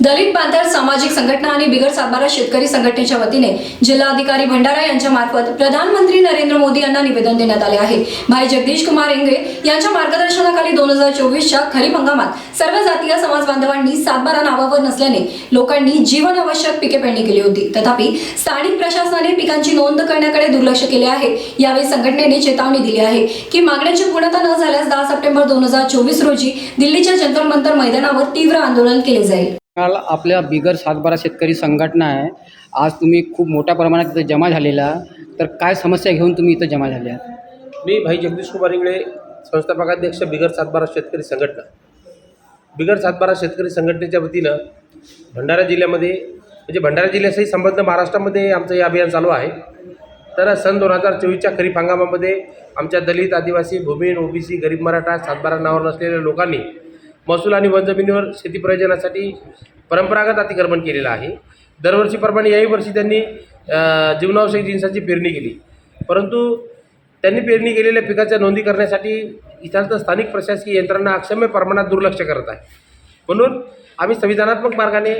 दलित बांधव सामाजिक संघटना आणि बिगर सातबारा शेतकरी संघटनेच्या वतीने जिल्हाधिकारी भंडारा यांच्या मार्फत प्रधानमंत्री नरेंद्र मोदी यांना निवेदन देण्यात आले आहे. भाई जगदीश कुमार इंगळे यांच्या मार्गदर्शनाखाली दोन हजार चोवीसच्या खरीप हंगामात सर्व जातीय समाज बांधवांनी सातबारा नावावर नसल्याने लोकांनी जीवनावश्यक पिके पेरणी केली होती. तथापि स्थानिक प्रशासनाने पिकांची नोंद करण्याकडे दुर्लक्ष केले आहे. यावेळी संघटनेने चेतावणी दिली आहे की मागण्यांची पूर्णता न झाल्यास दहा सप्टेंबर दोन हजार चोवीस रोजी दिल्लीच्या जंतर मंतर मैदानावर तीव्र आंदोलन केले जाईल. काल आपल्या बिगर सातबारा शेतकरी संघटना आहे. आज तुम्ही खूप मोठ्या प्रमाणात इथं जमा झालेला तर काय समस्या घेऊन तुम्ही इथं जमा झाले आहात? मी भाई जगदीश कुमार इंगळे संस्थापकाध्यक्ष बिगर सातबारा शेतकरी संघटना. बिगर सातबारा शेतकरी संघटनेच्या वतीनं भंडारा जिल्ह्यामध्ये म्हणजे भंडारा जिल्ह्यासही संबंध महाराष्ट्रामध्ये आमचं हे अभियान चालू आहे. तर सन दोन हजार चोवीसच्या खरीप हंगामामध्ये आमच्या दलित आदिवासी भूमिहीन ओबीसी गरीब मराठा सातबारा नावावर नसलेल्या लोकांनी महसूल आणि वनजमिनीवर शेती प्रयोजनासाठी परंपरागत अतिक्रमण केलेलं आहे. दरवर्षीप्रमाणे याही वर्षी त्यांनी जीवनावश्यक जिन्साची पेरणी केली. परंतु त्यांनी पेरणी केलेल्या पिकाच्या नोंदी करण्यासाठी इथालचं स्थानिक प्रशासकीय यंत्रणा अक्षम्य प्रमाणात दुर्लक्ष करत आहे. म्हणून आम्ही संविधानात्मक मार्गाने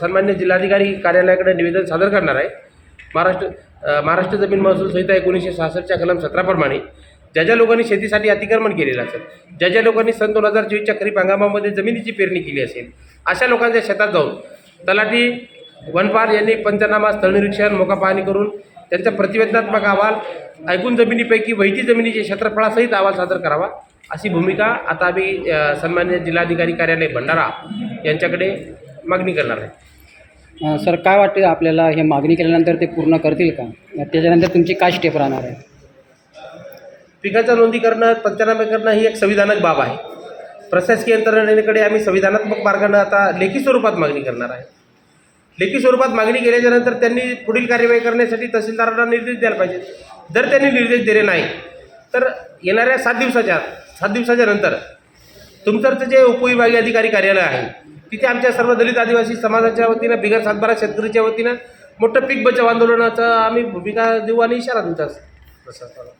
सन्मान्य जिल्हाधिकारी कार्यालयाकडे निवेदन सादर करणार आहे. महाराष्ट्र महाराष्ट्र जमीन महसूल संहिता एकोणीसशे सहासष्टच्या कलम सतराप्रमाणे ज्या ज्या लोकांनी शेतीसाठी अतिक्रमण केलेलं असेल ज्या ज्या लोकांनी सन दोन हजार चोवीसच्या खरीप हंगामामध्ये जमिनीची पेरणी केली असेल अशा लोकांच्या शेतात जाऊन तलाठी वनपाल यांनी पंचनामा स्थळनिरीक्षण मोका पाहणी करून त्यांचा प्रतिवेदनात्मक अहवाल ऐकून जमिनीपैकी वैधी जमिनीचे क्षेत्रफळासहित अहवाल सादर करावा अशी भूमिका आता आम्ही सन्मान्य जिल्हाधिकारी कार्यालय भंडारा यांच्याकडे मागणी करणार आहे. सर काय वाटते आपल्याला हे मागणी केल्यानंतर ते पूर्ण करतील का? त्याच्यानंतर तुमची काय स्टेप राहणार आहे? पिकाच्या नोंदी करणं पंचनामे करणं ही एक संविधानक बाब आहे. प्रशासकीय यंत्रणेकडे आम्ही संविधानात्मक मार्गानं आता लेखी स्वरूपात मागणी करणार आहे. लेखी स्वरूपात मागणी केल्याच्यानंतर त्यांनी पुढील कार्यवाही करण्यासाठी तहसीलदारांना निर्देश द्यायला पाहिजे. जर त्यांनी निर्देश दिले नाही तर येणाऱ्या सात दिवसाच्या सात दिवसाच्या नंतर तुमचं जे उपविभागीय अधिकारी कार्यालय आहे तिथे आमच्या सर्व दलित आदिवासी समाजाच्या वतीनं बिगर सातबारा शेतकरीच्या वतीनं मोठं पीक बचाव आंदोलनाचा आम्ही भूमिका देऊ आणि इशारा तुमचा प्रशासनाला